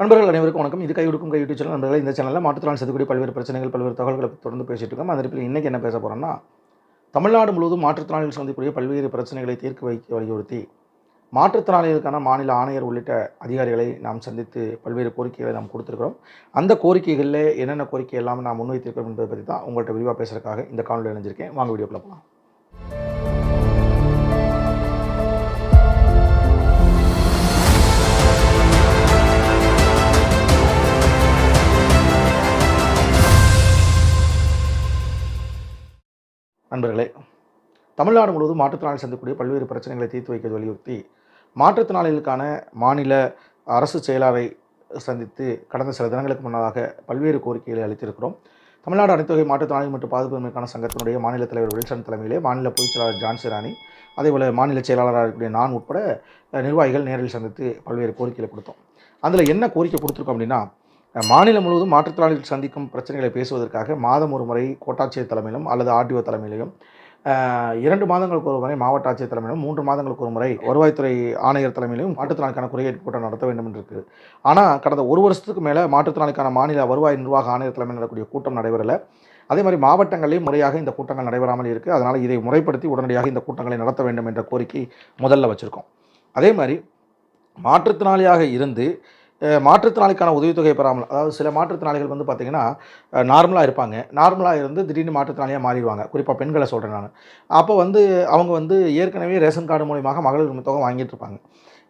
நண்பர்கள் அனைவருக்கும் வணக்கம். இது கை கொடுக்கும் கை யூடியூப் சேனல். நண்பர்கள் இந்த சேனலில் மாற்றுத்திறன் செதுக்கூடிய பல்வேறு பிரச்சனைகள் பல்வேறு தகவல்களை தொடர்ந்து பேசிட்டு இருக்கோம். அந்த இடத்துல இன்றைக்கி என்ன பேச போகிறோம்னா தமிழ்நாடு முழுவதும் மாற்றுத்திறனாளிகள் சந்திக்கக்கூடிய பல்வேறு பிரச்சனைகளை தீர்க்க வைக்க வலியுறுத்தி மாற்றுத்திறனாளிகளுக்கான மாநில ஆணையர் உள்ளிட்ட அதிகாரிகளை நாம் சந்தித்து பல்வேறு கோரிக்கைகளை நாம் கொடுத்துருக்கிறோம். அந்த கோரிக்கைகளில் என்னென்ன கோரிக்கை எல்லாம் நாம் முன்வைத்திருக்கிறோம் என்பதை பற்றி தான் உங்கள்கிட்ட விரிவாக பேசுகிறதுக்காக இந்த காணொலி இணைஞ்சிருக்கேன். வாங்க வீடியோ போகலாம் நண்பர்களே தமிழ்நாடு முழுவதும் மாற்றுத்திறனாளி சந்திக்கக்கூடிய பல்வேறு பிரச்சனைகளை தீர்த்து வைக்க வலியுறுத்தி மாற்றுத்திறனாளிகளுக்கான மாநில அரசு செயலாளரை சந்தித்து கடந்த சில தினங்களுக்கு முன்னதாக பல்வேறு கோரிக்கைகளை அளித்திருக்கிறோம். தமிழ்நாடு அனைத்துவகை மாற்றுத்திறனாளி மற்றும் பாதுகாப்புமைக்கான சங்கத்தினுடைய மாநில தலைவர் வில்சன் தலைமையிலே மாநில பொதுச் செயலாளர் ஜான்சி ராணி அதேபோல் மாநில செயலாளராக இருக்கக்கூடிய நான் உட்பட நிர்வாகிகள் நேரில் சந்தித்து பல்வேறு கோரிக்கைகளை கொடுத்தோம். அதில் என்ன கோரிக்கை கொடுத்துருக்கோம் அப்படின்னா மாநிலம் முழுவதும் மாற்றுத்திறனாளிகள் சந்திக்கும் பிரச்சனைகளை பேசுவதற்காக மாதம் ஒரு முறை கோட்டாட்சியர் தலைமையிலும் அல்லது ஆர்டிஓ தலைமையிலும் இரண்டு மாதங்களுக்கு ஒரு முறை மாவட்ட ஆட்சியர் தலைமையிலும் மூன்று மாதங்களுக்கு ஒரு முறை வருவாய்த்துறை ஆணையர் தலைமையிலும் மாற்றுத்திறனாளிக்கான குறைகேட்டு கூட்டம் நடத்த வேண்டும் என்று இருக்குது. ஆனால் கடந்த ஒரு வருஷத்துக்கு மேலே மாற்றுத்திறனாளிக்கான மாநில வருவாய் நிர்வாக ஆணையர் தலைமையில் நடக்கக்கூடிய கூட்டம் நடைபெறலை. அதே மாதிரி மாவட்டங்களிலும் முறையாக இந்த கூட்டங்கள் நடைபெறாமல் இருக்குது அதனால் இதை முறைப்படுத்தி உடனடியாக இந்த கூட்டங்களை நடத்த வேண்டும் என்ற கோரிக்கை முதல்ல வச்சுருக்கோம். அதே மாதிரி மாற்றுத்திறனாளியாக இருந்து மாற்றுத்திறனாளிக்கான உதவித்தொகை பெறாமல் அதாவது சில மாற்றுத்திறனாளிகள் வந்து பார்த்திங்கன்னா நார்மலாக இருப்பாங்க. நார்மலாக இருந்து திடீர்னு மாற்றுத்திறனாளியாக மாறிடுவாங்க. குறிப்பாக பெண்களை சொல்கிறேன் நான். அப்போ வந்து அவங்க வந்து ஏற்கனவே ரேஷன் கார்டு மூலியமாக மகளிர் உரிமை தொகை வாங்கிட்டு இருப்பாங்க.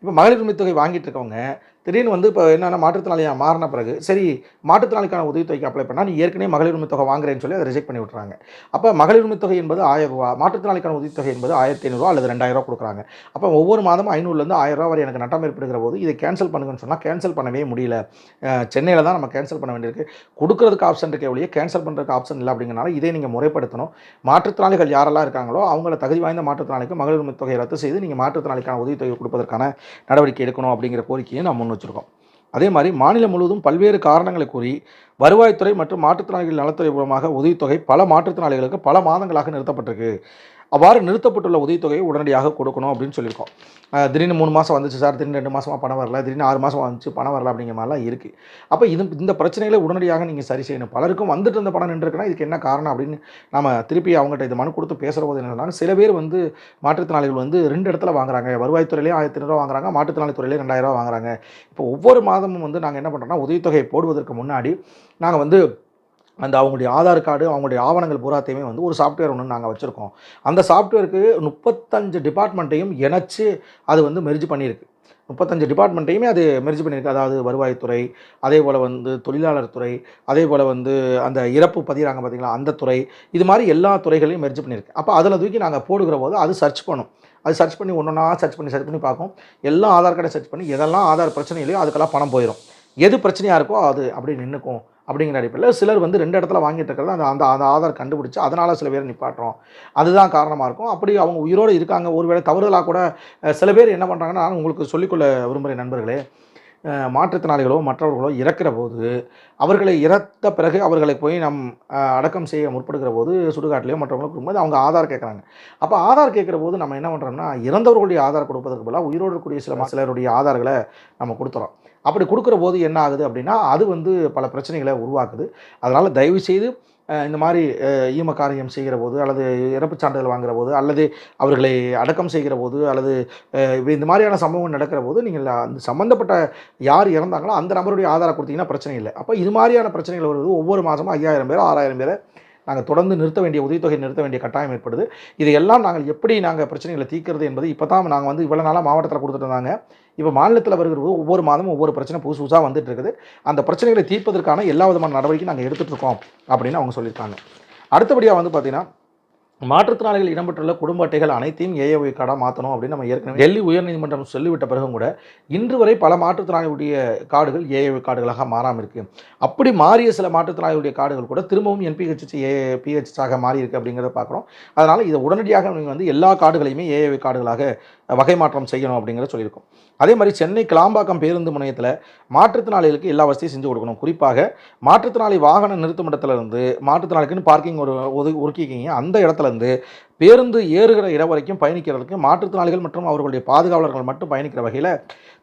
இப்போ மகளிர் உரிமை தொகை வாங்கிட்டு இருக்கவங்க திடீர்னு வந்து இப்போ என்னென்ன மாற்றுத்திறனாளியாக மாறின பிறகு சரி மாற்றுத்திறனாளிக்கான உதவித்தொகைக்கு அப்ளை பண்ணால் நீ ஏற்கனவே மகளிர் உரிமை தொகை வாங்குறேன்னு சொல்லி அதை ரிஜெக்ட் பண்ணி விட்றாங்க அப்போ மகளிர் உரிமை தொகை என்பது ஆயிரம் ரூபா மாற்றுத்திறனாளிக்கான உதவித்தொகை என்பது ஆயிரத்தி ஐநூறுரூவா அல்லது ரெண்டாயிரம் ரூபா கொடுக்குறாங்க. அப்போ ஒவ்வொரு மாதமும் ஐநூறுலேருந்து ஆயிரம் ரூபா வரை எனக்கு நட்டம் ஏற்படுகிற போது இதை கேன்சல் பண்ணுங்கன்னு சொன்னால் கேன்சல் பண்ணவே முடியல. சென்னையில் தான் நம்ம கேன்சல் பண்ண வேண்டியிருக்கு. கொடுக்கறதுக்கு ஆப்ஷன் இருக்கே ஒழிய கேன்சல் பண்ணுறதுக்கு ஆப்ஷன் இல்லை அப்படிங்கிறனால இதை நீங்கள் முறைப்படுத்தணும். மாற்றுத்திறனாளிகள் யாரெல்லாம் இருக்காங்களோ அவங்கள தகுதி வாய்ந்த மாற்றுத்திறனாளிக்கு மகளிர் உரிமை தொகையை ரத்து செய்து நீங்கள் மாற்றுத்திறனாளிக்கான உதவித்தொகை கொடுப்பதற்கான நடவடிக்கை எடுக்கணும் அப்படிங்கிற கோரிக்கையை நான் முன் வச்சிருக்கோம். அதே மாதிரி மாநிலம் முழுவதும் பல்வேறு காரணங்களை கூறி வருவாய்த்துறை மற்றும் மாற்றுத்திறனாளிகள் நலத்துறை மூலமாக உதவித்தொகை பல மாற்றுத்திறனாளிகளுக்கு பல மாதங்களாக நிறுத்தப்பட்டிருக்கு. அவ்வாறு நிறுத்தப்பட்டுள்ள உதவித்தொகையை உடனடியாக கொடுக்கணும் அப்படின்னு சொல்லியிருக்கோம். திடீர்னு மூணு மாதம் வந்துச்சு சார் திடீர்னு ரெண்டு மாதமாக பணம் வரல திடீர்னு ஆறு மாதம் வந்துச்சு பணம் வரல அப்படிங்கிற மாதிரிலாம் இருக்குது அப்போ இது இந்த பிரச்சனைகளை உடனடியாக நீங்கள் சரி செய்யணும். பலருக்கும் வந்துட்டு இருந்த பணம் நின்றுருக்குன்னா இதுக்கு என்ன காரணம் அப்படின்னு நம்ம திருப்பி அவங்ககிட்ட இது மனு கொடுத்து பேசுகிற போது என்ன சொன்னாங்க, சில பேர் வந்து மாற்றுத்திறனாளிகள் வந்து ரெண்டு இடத்துல வாங்குறாங்க. வருவாய்த்துறையிலே ஆயிரத்தி ஐநூறுரூவா வாங்குறாங்க மாற்றுத்திறனாளி துறையிலே ரெண்டாயிரம் வாங்குறாங்க. இப்போ ஒவ்வொரு மாதமும் வந்து நாங்கள் என்ன பண்ணுறோம்னா உதவித்தொகையை போடுவதற்கு முன்னாடி நாங்கள் வந்து அந்த அவங்களுடைய ஆதார் கார்டு அவங்களுடைய ஆவணங்கள் பூராத்தையுமே வந்து ஒரு சாஃப்ட்வேர் ஒன்று நாங்கள் வச்சுருக்கோம். அந்த சாஃப்ட்வேருக்கு முப்பத்தஞ்சு டிபார்ட்மெண்ட்டையும் இணைச்சி அது வந்து மெர்ஜ் பண்ணியிருக்கு. முப்பத்தஞ்சு டிபார்ட்மெண்ட்டையுமே அது மெர்ஜ் பண்ணியிருக்கு. அதாவது வருவாய்த்துறை அதே போல் வந்து தொழிலாளர் துறை அதே போல் வந்து அந்த இறப்பு பதிகிறாங்க பார்த்திங்களா அந்த துறை இது மாதிரி எல்லா துறைகளையும் மெர்ஜ் பண்ணியிருக்கு. அப்போ அதில் தூக்கி நாங்கள் போடுகிற போது அது சர்ச் பண்ணும். அது சர்ச் பண்ணி ஒன்று ஒன்றா சர்ச் பண்ணி சர்ச் பண்ணி பார்க்கும். எல்லா ஆதார் கார்டை சர்ச் பண்ணி எதெல்லாம் ஆதார் பிரச்சனை இல்லையோ அதுக்கெல்லாம் பணம் போயிடும் எது பிரச்சனையாக இருக்கோ அது அப்படி நின்றுக்கும் அப்படிங்கிற அடிப்படையில் சிலர் வந்து ரெண்டு இடத்துல வாங்கிட்டு இருக்கிறது அந்த அந்த அந்த ஆதார் கண்டுபிடிச்சி அதனால் சில பேர் நிப்பாட்டுறோம். அதுதான் காரணமாக இருக்கும். அப்படி அவங்க உயிரோடு இருக்காங்க. ஒருவேளை தவறுதலாக கூட சில பேர் என்ன பண்ணுறாங்கன்னா நான் உங்களுக்கு சொல்லிக்கொள்ள விரும்புகிறேன் நண்பர்களே மாற்றுத்திறனாளிகளோ மற்றவர்களோ இறக்கிற போது அவர்களை இறத்த பிறகு அவர்களை போய் நம் அடக்கம் செய்ய முற்படுகிற போது சுடுகாட்டிலையோ மற்றவங்களோ கொடுக்கும்போது அவங்க ஆதார் கேட்குறாங்க. அப்போ ஆதார் கேட்குற போது நம்ம என்ன பண்ணுறோம்னா இறந்தவர்களுடைய ஆதார் கொடுப்பதற்கு பதிலாக உயிரோடு இருக்கக்கூடிய சில சிலருடைய ஆதார்களை நம்ம கொடுத்துறோம். அப்படி கொடுக்குற போது என்ன ஆகுது அப்படின்னா அது வந்து பல பிரச்சனைகளை உருவாக்குது. அதனால் தயவு செய்து இந்த மாதிரி ஈம காரியம் செய்கிற போது அல்லது இறப்புச் சான்றிதழ் வாங்குகிற போது அல்லது அவர்களை அடக்கம் செய்கிற போது அல்லது இந்த மாதிரியான சம்பவம் நடக்கிற போது நீங்கள் அந்த சம்மந்தப்பட்ட யார் இறந்தாங்களோ அந்த நபருடைய ஆதாரம் கொடுத்தீங்கன்னா பிரச்சனை இல்லை. அப்போ இது மாதிரியான பிரச்சனைகள் வருவது ஒவ்வொரு மாதமும் ஐயாயிரம் பேர் ஆறாயிரம் பேரை நாங்கள் தொடர்ந்து நிறுத்த வேண்டிய உதவித்தொகை நிறுத்த வேண்டிய கட்டாயம் ஏற்படுது. இதையெல்லாம் நாங்கள் எப்படி நாங்கள் பிரச்சனைகளை தீர்க்கிறது என்பது இப்போ தான் நாங்கள் வந்து இவ்வளோ நாளாக மாவட்டத்தில் கொடுத்துட்டு இருந்தாங்க. இப்போ மாநிலத்தில் வருகிறது ஒவ்வொரு மாதமும் ஒவ்வொரு பிரச்சனை புதுசு புதுசாக வந்துட்டு இருக்குது. அந்த பிரச்சனைகளை தீர்ப்பதற்கான எல்லா விதமான நடவடிக்கை நாங்கள் எடுத்துகிட்டு இருக்கோம் அப்படின்னு அவங்க சொல்லியிருக்காங்க. அடுத்தபடியாக வந்து பார்த்திங்கன்னா மாற்றுத்திறனாளிகள் இடம்பெற்றுள்ள குடும்ப அட்டைகள் அனைத்தையும் ஏஏஒய் கார்டாக மாற்றணும் அப்படின்னு நம்ம ஏற்கனவே டெல்லி உயர்நீதிமன்றம் சொல்லிவிட்ட பிறகும் கூட இன்று வரை பல மாற்றுத்திறனாளிகளுடைய கார்டுகள் ஏஏஒய் கார்டுகளாக மாறாமல் இருக்குது அப்படி மாறிய சில மாற்றுத்திறனாளிகளுடைய கார்டுகள் கூட திரும்பவும் என்பிஹெச்சி ஏ பிஹெச்ஆக மாறி இருக்குது அப்படிங்கிறத பார்க்குறோம். அதனால் இதை உடனடியாக நீங்கள் வந்து எல்லா கார்டுகளையுமே ஏஏஒய் கார்டுகளாக வகை மாற்றம் செய்யணும் அப்படிங்கிறத சொல்லியிருக்கோம். அதே மாதிரி சென்னை கிளாம்பாக்கம் பேருந்து முனையத்தில் மாற்றுத்திறனாளிகளுக்கு எல்லா வசதியும் செஞ்சு கொடுக்கணும். குறிப்பாக மாற்றுத்திறனாளி வாகன நிறுத்தும் இடத்துல மாற்றுத்திறனாளிக்குன்னு பார்க்கிங் ஒரு ஒது ஒதுக்கிக்கிங்க அந்த இடத்துலேருந்து பேருந்து ஏறுகிற இடம் வரைக்கும் பயணிக்கிறதுக்கு மாற்றுத்திறனாளிகள் மற்றும் அவர்களுடைய பாதுகாவலர்கள் மட்டும் பயணிக்கிற வகையில்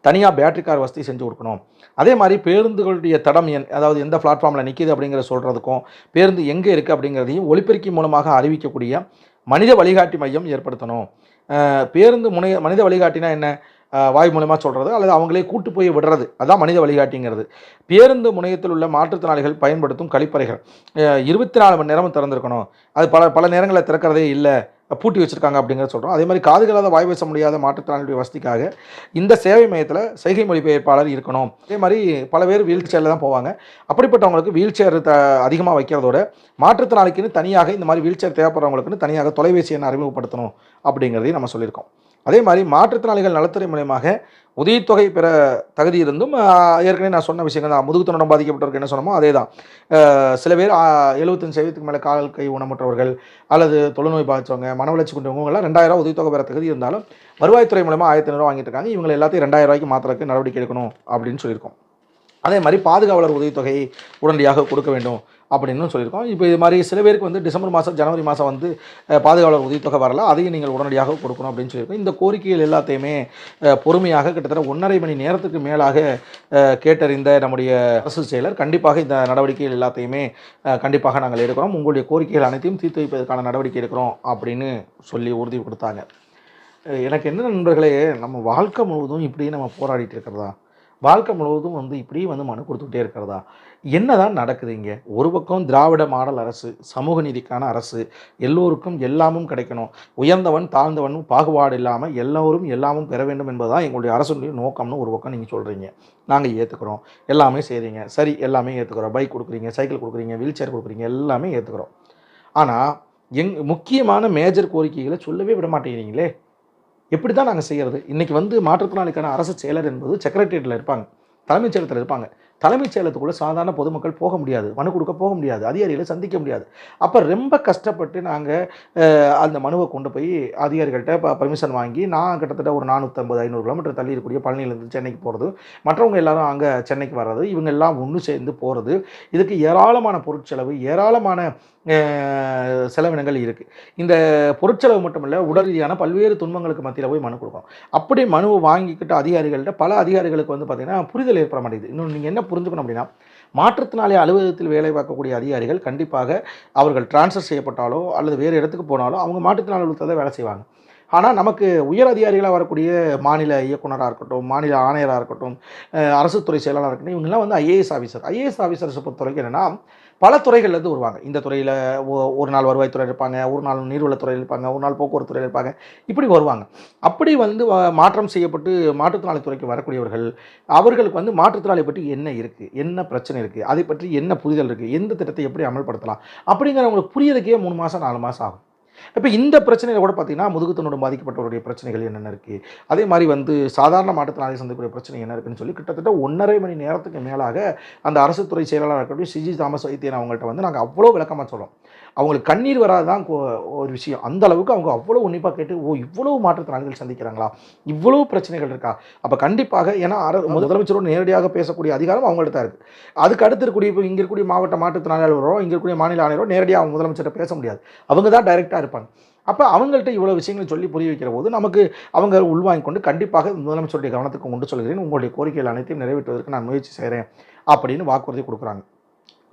தனியாக பேட்டரி கார் வசதி செஞ்சு கொடுக்கணும். அதே மாதிரி பேருந்துகளுடைய தடம் என் அதாவது எந்த பிளாட்ஃபார்மில் நிற்கிது அப்படிங்கிற சொல்கிறதுக்கும் பேருந்து எங்கே இருக்குது அப்படிங்கிறதையும் ஒளிப்பெருக்கி மூலமாக அறிவிக்கக்கூடிய மனித வழிகாட்டி மையம் ஏற்படுத்தணும். பேருந்து முனைய மனித வழிகாட்டினா என்ன? வாய் மூலமாக சொல்கிறது அல்லது அவங்களே கூட்டு போய் விடுறது. அதான் மனித வழிகாட்டிங்கிறது. பேருந்து முனையத்தில் உள்ள மாற்றுத்திறனாளிகள் பயன்படுத்தும் கழிப்பறைகள். இருபத்தி நாலு மணி நேரமும் திறந்திருக்கணும். அது பல பல நேரங்களில் திறக்கிறதே இல்லை. பூட்டி வச்சுருக்காங்க அப்படிங்கிறத சொல்கிறோம் அதே மாதிரி காதுகளாத வாய் பேச முடியாத மாற்றுத்திறனாளிகளுடைய வசதிக்காக இந்த சேவை மையத்தில் செய்கை மொழிபெயர்ப்பாளர் இருக்கணும். அதே மாதிரி பல பேர் வீல் சேரில் தான் போவாங்க. அப்படிப்பட்டவங்களுக்கு வீல் சேர் த அதிகமாக வைக்கிறதோட மாற்றுத்திறனாளிக்குன்னு தனியாக இந்த மாதிரி வீல் சேர் தேவைப்படுறவங்களுக்குன்னு தனியாக தொலைபேசி எண்ணை அறிமுகப்படுத்தணும் அப்படிங்கிறதையும் நம்ம சொல்லியிருக்கோம். அதே மாதிரி மாற்றுத்திறனாளிகள் நலத்துறை மூலயமாக உதவித்தொகை பெற தகுதி இருந்தும் ஏற்கனவே நான் சொன்ன விஷயங்கள் தான். முதுகுத்தனம் பாதிக்கப்பட்டவர்கள் என்ன சொன்னமோ அதே தான். சில பேர் எழுபத்தஞ்சு சதவீதத்துக்கு மேலே கால் கை ஊனமுற்றவர்கள் அல்லது தொழுநோய் பாதித்தவங்க மன வளர்ச்சி கொண்டவங்கலாம் ரெண்டாயிரம் உதவித்தொகை பெற தகுதி இருந்தாலும் வருவாய்த்துறை மூலமாக ஆயிரத்தி ஐநூறுவா வாங்கிட்டு இருக்காங்க. இவங்க எல்லாத்தையும் ரெண்டாயிரம் ரூபாய்க்கு மாத்திரக்கு நடவடிக்கை எடுக்கணும் அப்படின்னு சொல்லியிருக்கோம். அதே மாதிரி பாதுகாவலர் உதவித்தொகை உடனடியாக கொடுக்க வேண்டும் அப்படின்னு சொல்லியிருக்கோம். இப்போ இது மாதிரி சில பேருக்கு வந்து டிசம்பர் மாதம் ஜனவரி மாதம் வந்து பாதுகாவலர் உதவித்தொகை வரல. அதையும் நீங்கள் உடனடியாக கொடுக்கணும் அப்படின்னு சொல்லியிருக்கோம். இந்த கோரிக்கைகள் எல்லாத்தையுமே பொறுமையாக கிட்டத்தட்ட ஒன்றரை மணி நேரத்துக்கு மேலாக கேட்டறிந்த நம்முடைய அரசு செயலர் கண்டிப்பாக இந்த நடவடிக்கைகள் எல்லாத்தையுமே கண்டிப்பாக நாங்கள் எடுக்கிறோம். உங்களுடைய கோரிக்கைகள் அனைத்தையும் தீர்த்து வைப்பதற்கான நடவடிக்கை எடுக்கிறோம் அப்படின்னு சொல்லி உறுதி கொடுத்தாங்க. எனக்கு என்ன நண்பர்களே நம்ம வாழ்க்கை முழுவதும் இப்படியே நம்ம போராடிட்டு இருக்கிறதா? வாழ்க்கை முழுவதும் வந்து இப்படியே வந்து மனு கொடுத்துக்கிட்டே இருக்கிறதா? என்னதான் நடக்குது இங்கே? ஒரு பக்கம் திராவிட மாடல் அரசு சமூக நீதிக்கான அரசு எல்லோருக்கும் எல்லாமும் கிடைக்கணும். உயர்ந்தவன் தாழ்ந்தவன் பாகுபாடு இல்லாமல் எல்லோரும் எல்லாமும் பெற வேண்டும் என்பதுதான் எங்களுடைய அரசுடைய நோக்கம்னு ஒரு பக்கம் நீங்கள் சொல்கிறீங்க நாங்கள் ஏற்றுக்கிறோம் எல்லாமே செய்கிறீங்க சரி எல்லாமே ஏற்றுக்கிறோம் பைக் கொடுக்குறீங்க சைக்கிள் கொடுக்குறீங்க வீல் சேர் கொடுக்குறீங்க எல்லாமே ஏற்றுக்கிறோம் ஆனால் எங் முக்கியமான மேஜர் கோரிக்கைகளை சொல்லவே விட மாட்டேங்கிறீங்களே? எப்படி தான் நாங்கள் செய்கிறது இன்றைக்கி வந்து மாற்றுத்திறனாளிக்கான அரசு செயலர் என்பது செக்ரட்டரியேட்டில் இருப்பாங்க. தலைமைச் செயலத்தில் இருப்பாங்க. தலைமைச் செயலத்துக்குள்ளே சாதாரண பொதுமக்கள் போக முடியாது. மனு கொடுக்க போக முடியாது. அதிகாரிகளை சந்திக்க முடியாது. அப்போ ரொம்ப கஷ்டப்பட்டு நாங்கள் அந்த மனுவை கொண்டு போய் அதிகாரிகள்கிட்ட இப்போ பர்மிஷன் வாங்கி நான் கிட்டத்தட்ட ஒரு நானூற்றம்பது ஐநூறு கிலோமீட்டர் தள்ளி இருக்கக்கூடிய பழனியிலேருந்து சென்னைக்கு போகிறது மற்றவங்க எல்லாரும் அங்கே சென்னைக்கு வர்றது. இவங்க எல்லாம் ஒன்று சேர்ந்து போகிறது இதுக்கு ஏராளமான பொருட்செலவு ஏராளமான செலவினங்கள் இருக்குது இந்த பொருட்செலவு மட்டும் இல்லை உடல் ரீதியான பல்வேறு துன்பங்களுக்கு மத்தியில் போய் மனு கொடுக்கும். அப்படி மனுவை வாங்கிக்கிட்ட அதிகாரிகள்கிட்ட பல அதிகாரிகளுக்கு வந்து பார்த்திங்கன்னா புரிதல் ஏற்பட மாட்டேங்குது இன்னும் நீங்கள் என்ன புரிஞ்சுக்கணும் அப்படின்னா மாற்றத்தினாலே அலுவலகத்தில் வேலை பார்க்கக்கூடிய அதிகாரிகள் கண்டிப்பாக அவர்கள் டிரான்ஸ்ஃபர் செய்யப்பட்டாலோ அல்லது வேறு இடத்துக்கு போனாலோ அவங்க மாற்றுத்திறனாளி அலுவலகத்தில் தான் வேலை செய்வாங்க. ஆனால் நமக்கு உயர் அதிகாரிகளாக வரக்கூடிய மாநில இயக்குனராக இருக்கட்டும் மாநில ஆணையராக இருக்கட்டும் அரசு துறை செயலாளராக இருக்கட்டும் இவங்கெல்லாம் வந்து ஐஏஎஸ் ஆஃபீஸர் ஐஏஎஸ் ஆஃபீஸர்ஸை பொறுத்தவரைக்கும் என்னென்னா பல துறைகள்லேருந்து வருவாங்க. இந்த துறையில் ஒரு நாள் வருவாய்த்துறை இருப்பாங்க ஒரு நாள் நீர்வளத்துறையில் இருப்பாங்க ஒரு நாள் போக்குவரத்து துறையில் இருப்பாங்க. இப்படி வருவாங்க. அப்படி வந்து மாற்றம் செய்யப்பட்டு மாற்றுத்திறனாளி துறைக்கு வரக்கூடியவர்கள் அவர்களுக்கு வந்து மாற்றுத்திறனாளி பற்றி என்ன இருக்குது என்ன பிரச்சனை இருக்குது அதை பற்றி என்ன புரிதல் இருக்குது எந்த திட்டத்தை எப்படி அமல்படுத்தலாம்? அப்படிங்கிறவங்களுக்கு புரியறதுக்கே மூணு மாதம் நாலு மாதம் ஆகும். இப்போ இந்த பிரச்சனையில் கூட பார்த்தீங்கன்னா முதுகுத்தனோட பாதிக்கப்பட்டவருடைய பிரச்சனைகள் என்னென்ன இருக்குது அதே மாதிரி வந்து சாதாரண மாற்றுத்திறனாளி சந்திக்கக்கூடிய பிரச்சனை என்ன இருக்குன்னு சொல்லி கிட்டத்தட்ட ஒன்றரை மணி நேரத்துக்கு மேலாக அந்த அரசு துறை செயலாளர் இருக்கக்கூடிய சிஜி தாமஸ் வைத்தியன் அவங்கள்ட்ட வந்து நாங்கள் அவ்வளோ விளக்கமாக சொல்கிறோம் அவங்களுக்கு கண்ணீர் வராதான் ஒரு விஷயம். அந்த அளவுக்கு அவங்க அவ்வளோ உன்னிப்பாக கேட்டு ஓ இவ்வளோ மாற்றுத்திறனாளிகள் சந்திக்கிறாங்களா? இவ்வளோ பிரச்சனைகள் இருக்கா? அப்போ கண்டிப்பாக ஏன்னா முதலமைச்சரோடு நேரடியாக பேசக்கூடிய அதிகாரம் அவங்கள்ட்ட தான் இருக்குது அதுக்கு அடுத்து இருக்கக்கூடிய இப்போ இங்கே இருக்கக்கூடிய மாவட்ட மாற்றுத்திறனாளிகளோ இங்கே இருக்கக்கூடிய மாநில ஆணையரோ நேரடியாக அவங்க முதலமைச்சர்கிட்ட பேச முடியாது. அவங்க தான் டைரெக்டாக இருப்பாங்க. அப்போ அவங்கள்ட்ட இவ்வளோ விஷயங்களை சொல்லி புரிய வைக்கிற போது நமக்கு அவங்க உள்வாங்கிக் கொண்டு கண்டிப்பாக முதலமைச்சருடைய கவனத்துக்கு கொண்டு சொல்கிறேன். உங்களுடைய கோரிக்கைகள் அனைத்தையும் நிறைவேற்றுவதற்கு நான் முயற்சி செய்கிறேன். அப்படின்னு வாக்குறுதி கொடுக்குறாங்க.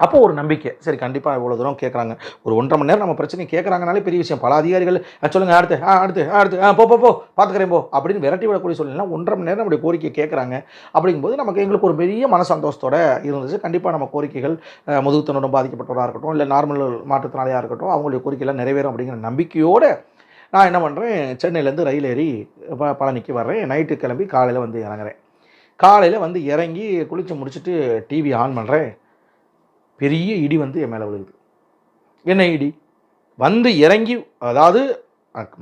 அப்போ ஒரு நம்பிக்கை. சரி கண்டிப்பாக இவ்வளோ தூரம் கேட்குறாங்க ஒரு ஒன்றரை மணி நேரம் நம்ம பிரச்சனை கேட்குறாங்கனாலே பெரிய விஷயம். பல அதிகாரிகள் சொல்லுங்கள் அடுத்து ஆ அடுத்து ஆ அடுத்து ஆ போ போ போ பார்த்துக்கிறேன் போ அப்படின்னு விரட்டி விடக்கூடிய சூழ்நிலை ஒன்றரை மணி நேரம் நம்முடைய கோரிக்கை கேட்குறாங்க அப்படிங்கும்போது நமக்கு எங்களுக்கு ஒரு பெரிய மன சந்தோஷத்தோட இருந்துச்சு. கண்டிப்பாக நம்ம கோரிக்கைகள் அஹ், முதுகுத்தனுடன் பாதிக்கப்பட்டவராக இருக்கட்டும் இல்லை நார்மல் மாற்றுத்திறனாளியாக இருக்கட்டும் அவங்களுடைய கோரிக்கைலாம் நிறைவேறும் அப்படிங்கிற நம்பிக்கையோடு நான் என்ன பண்ணுறேன் சென்னையிலேருந்து ரயில் ஏறி ப பழனிக்கு வர்றேன். நைட்டு கிளம்பி காலையில் வந்து இறங்குறேன். காலையில் வந்து இறங்கி குளித்து முடிச்சுட்டு டிவி ஆன் பண்ணுறேன் பெரிய இடி வந்து என் மேலே விழுகுது. என்ன இடி? வந்து இறங்கி அதாவது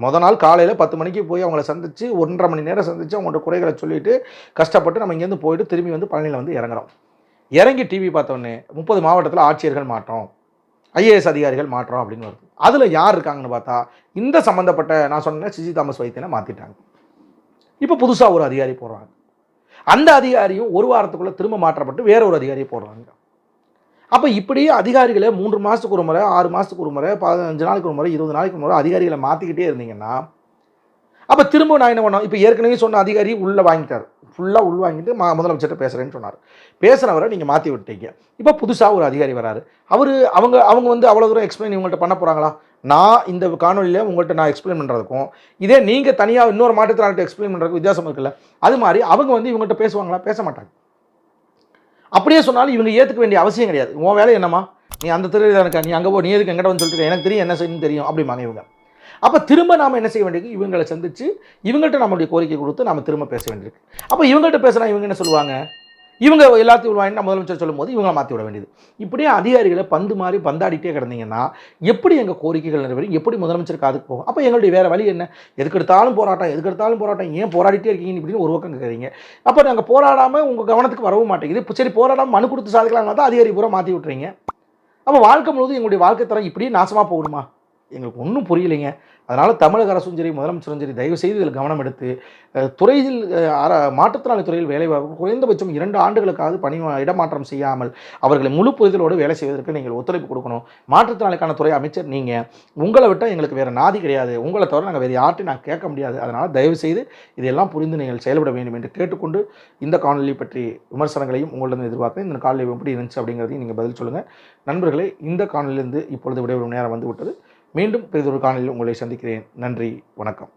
மொதல் நாள் காலையில் பத்து மணிக்கு போய் அவங்கள சந்தித்து ஒன்றரை மணி நேரம் சந்தித்து அவங்கள்ட்ட குறைகளை சொல்லிட்டு கஷ்டப்பட்டு நம்ம இங்கேருந்து போயிட்டு திரும்பி வந்து பழனியில் வந்து இறங்குறோம். இறங்கி டிவி பார்த்தோன்னே முப்பது மாவட்டத்தில் ஆட்சியர்கள் மாற்றோம் ஐஏஎஸ் அதிகாரிகள் மாற்றோம் அப்படின்னு வருது. அதில் யார் இருக்காங்கன்னு பார்த்தா இந்த சம்மந்தப்பட்ட நான் சொன்னேன் சிஜி தாமஸ் வைத்தியனை மாற்றிட்டாங்க இப்போ புதுசாக ஒரு அதிகாரி போடுறாங்க. அந்த அதிகாரியும் ஒரு வாரத்துக்குள்ளே திரும்ப மாற்றப்பட்டு வேற ஒரு அதிகாரியை போடுறாங்க. அப்போ இப்படியே அதிகாரிகளை மூன்று மாதத்துக்கு ஒரு முறை ஆறு மாதத்துக்கு ஒரு முறை பதினஞ்சு நாளைக்கு ஒரு முறை இருபது நாளைக்கு ஒரு முறை அதிகாரிகளை மாற்றிக்கிட்டே இருந்தீங்கன்னா அப்போ திரும்ப நான் என்ன பண்ணோம்? இப்போ ஏற்கனவே சொன்ன அதிகாரி உள்ளே வாங்கிட்டார். ஃபுல்லாக உள் வாங்கிட்டு மா முதலமைச்சர்கிட்ட பேசுகிறேன்னு சொன்னார். பேசுகிறவரை நீங்கள் மாற்றி விட்டீங்க. இப்போ புதுசாக ஒரு அதிகாரி வராரு. அவர் அவங்க அவங்க வந்து அவ்வளோ தூரம் எக்ஸ்பிளைன் இவங்கள்ட்ட பண்ண போகிறாங்களா நான் இந்த காணொலியில் உங்கள்கிட்ட நான் எக்ஸ்பிளைன் பண்ணுறதுக்கும் இதே நீங்கள் தனியாக இன்னொரு மாற்றுத்திறனாளிட்ட எக்ஸ்பிளைன் பண்ணுறதுக்கு வித்தியாசம் இருக்குல்ல. அது மாதிரி அவங்க வந்து இவங்கள்ட்ட பேசுவாங்களா? பேச மாட்டாங்க. அப்படியே சொன்னாலும் இவங்க ஏற்றுக்க வேண்டிய அவசியம் கிடையாது. உன் வேலை என்னம்மா? நீ அந்த துறையில் இருக்கா நீ அங்கே போ நீ எதுக்கு எங்கிட்ட வந்து சொல்லிட்டு எனக்கு தெரியும் என்ன செய்யணும் தெரியும் அப்படிம்பாங்க இவங்க. அப்போ திரும்ப நாம் என்ன செய்ய வேண்டியது இவங்களை சந்திச்சு இவங்கள்ட்ட நம்மளுடைய கோரிக்கை கொடுத்து நம்ம திரும்ப பேச வேண்டியிருக்கு. அப்போ இவங்கள்ட்ட பேசினா இவங்க என்ன சொல்லுவாங்க? இவங்க எல்லாத்தையும் உள்வாங்கி முதலமைச்சர் சொல்லும்போது இவங்களை மாற்றி விட வேண்டியது. இப்படியே அதிகாரிகளை பந்து மாதிரி பந்தாடிட்டே கிடந்தீங்கன்னா எப்படி எங்கள் கோரிக்கைகள் நிறைவேறும்? எப்படி முதலமைச்சர் காதுக்கு போகும்? அப்போ எங்களுடைய வேறு வழி என்ன? எதுக்கு எடுத்தாலும் போராட்டம் எதுக்கு எடுத்தாலும் போராட்டம்? ஏன் போராடிட்டே இருக்கீங்க இப்படின்னு ஒரு பக்கம் கேட்குறீங்க அப்போ நாங்கள் போராடாமல் உங்கள் கவனத்துக்கு வரவும் மாட்டேங்குது. சரி போராடாமல் மனு கொடுத்து சாதிக்கலாம்னா தான் அதிகாரி பூரா மாற்றி விட்டுறீங்க. அப்போ வாழ்க்கை முழுவதும் எங்களுடைய வாழ்க்கை தரம் இப்படியே நாசமாக போகணுமா எங்களுக்கு ஒன்றும் புரியலைங்க. அதனால் தமிழக அரசும் சரி முதலமைச்சரும் சரி தயவு செய்து இதில் கவனம் எடுத்து துறையில் மாற்றுத்திறனாளி துறையில் வேலை குறைந்தபட்சம் இரண்டு ஆண்டுகளுக்காவது பணி இடமாற்றம் செய்யாமல் அவர்களை முழு புரிதலோடு வேலை செய்வதற்கு நீங்கள் ஒத்துழைப்பு கொடுக்கணும். மாற்றுத்திறனாளிக்கான துறை அமைச்சர் நீங்கள் உங்களை விட்டால் எங்களுக்கு வேறு நாதி கிடையாது. உங்களை தவிர நாங்கள் வேறு யார்ட்டையும் நான் கேட்க முடியாது. அதனால் தயவு செய்து இதையெல்லாம் புரிந்து நீங்கள் செயல்பட வேண்டும் என்று கேட்டுக்கொண்டு இந்த காணொலி பற்றி விமர்சனங்களையும் உங்களிடம் எதிர்பார்க்கிறேன். இந்த காணொலி எப்படி இருந்துச்சு அப்படிங்கிறதையும் நீங்கள் பதில் சொல்லுங்கள் நண்பர்களே இந்த காணொலியிலிருந்து இப்பொழுது விடைபெறும் நேரம் வந்து விட்டது. மீண்டும் பெரிதொரு காணலில் உங்களை சந்திக்கிறேன். நன்றி வணக்கம்.